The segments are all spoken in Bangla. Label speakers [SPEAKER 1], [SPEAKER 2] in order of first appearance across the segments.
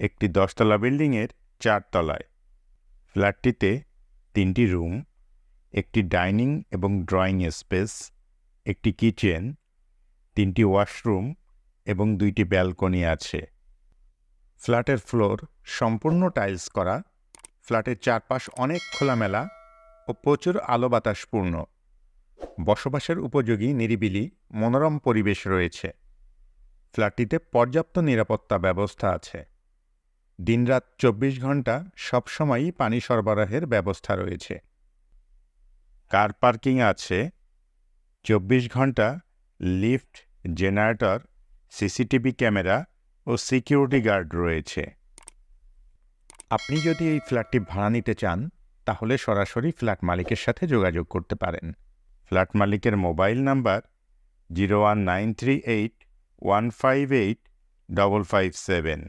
[SPEAKER 1] একটি দশতলা বিল্ডিংয়ের চারতলায়। ফ্ল্যাটটিতে তিনটি রুম, একটি ডাইনিং এবং ড্রয়িং স্পেস, একটি কিচেন, তিনটি ওয়াশরুম এবং দুইটি ব্যালকনি আছে। ফ্ল্যাটের ফ্লোর সম্পূর্ণ টাইলস করা। ফ্ল্যাটের চারপাশ অনেক খোলামেলা ও প্রচুর আলো বাতাসপূর্ণ বসবাসের উপযোগী, নিরিবিলি, মনোরম পরিবেশ রয়েছে। ফ্ল্যাটটিতে পর্যাপ্ত নিরাপত্তা ব্যবস্থা আছে। দিনরাত চব্বিশ ঘণ্টা সবসময়ই পানি সরবরাহের ব্যবস্থা রয়েছে। কার পার্কিং আছে? চব্বিশ ঘণ্টা লিফট, জেনারেটর, সিসিটিভি ক্যামেরা ও সিকিউরিটি গার্ড রয়েছে। আপনি যদি এই ফ্ল্যাটটি ভাড়া নিতে চান, তাহলে সরাসরি ফ্ল্যাট মালিকের সাথে যোগাযোগ করতে পারেন। ফ্ল্যাট মালিকের mobile number zero one nine three eight one five eight double five seven.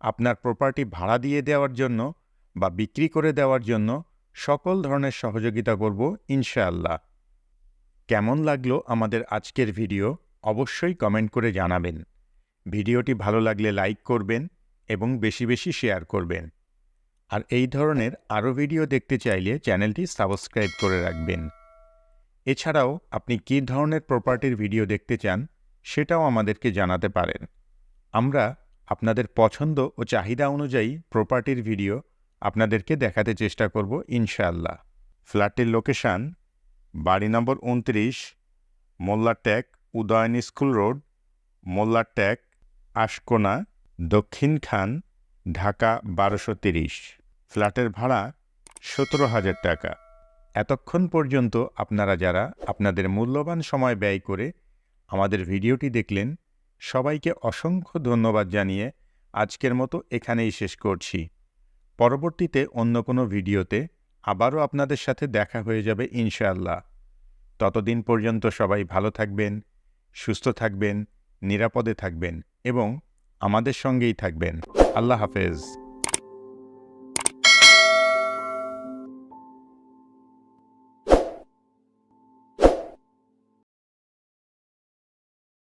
[SPEAKER 1] আপনার প্রপার্টি ভাড়া দিয়ে দেওয়ার জন্য বা বিক্রি করে দেওয়ার জন্য সকল ধরনের সহযোগিতা করব ইনশাআল্লাহ। কেমন লাগল আমাদের আজকের ভিডিও অবশ্যই কমেন্ট করে জানাবেন। ভিডিওটি ভালো লাগলে লাইক করবেন এবং বেশি বেশি শেয়ার করবেন। আর এই ধরনের আরও ভিডিও দেখতে চাইলে চ্যানেলটি সাবস্ক্রাইব করে রাখবেন। এছাড়াও আপনি কী ধরনের প্রপার্টির ভিডিও দেখতে চান সেটাও আমাদেরকে জানাতে পারেন। আমরা আপনাদের পছন্দ ও চাহিদা অনুযায়ী প্রপার্টির ভিডিও আপনাদেরকে দেখাতে চেষ্টা করব ইনশাআল্লাহ। ফ্ল্যাটের লোকেশান বাড়ি নম্বর উনত্রিশ, মোল্লা ট্যাক, উদয়ন স্কুল রোড, মোল্লা ট্যাক, আশকোনা, দক্ষিণ খান, ঢাকা বারোশো তিরিশ। ফ্ল্যাটের ভাড়া সতেরো হাজার টাকা। এতক্ষণ পর্যন্ত আপনারা যারা আপনাদের মূল্যবান সময় ব্যয় করে আমাদের ভিডিওটি দেখলেন সবাইকে অসংখ্য ধন্যবাদ জানিয়ে আজকের মতো এখানেই শেষ করছি। পরবর্তীতে অন্য কোনো ভিডিওতে আবারও আপনাদের সাথে দেখা হয়ে যাবে ইনশাআল্লাহ। ততদিন পর্যন্ত সবাই ভালো থাকবেন, সুস্থ থাকবেন, নিরাপদে থাকবেন এবং আমাদের সঙ্গেই থাকবেন। আল্লাহ হাফেজ।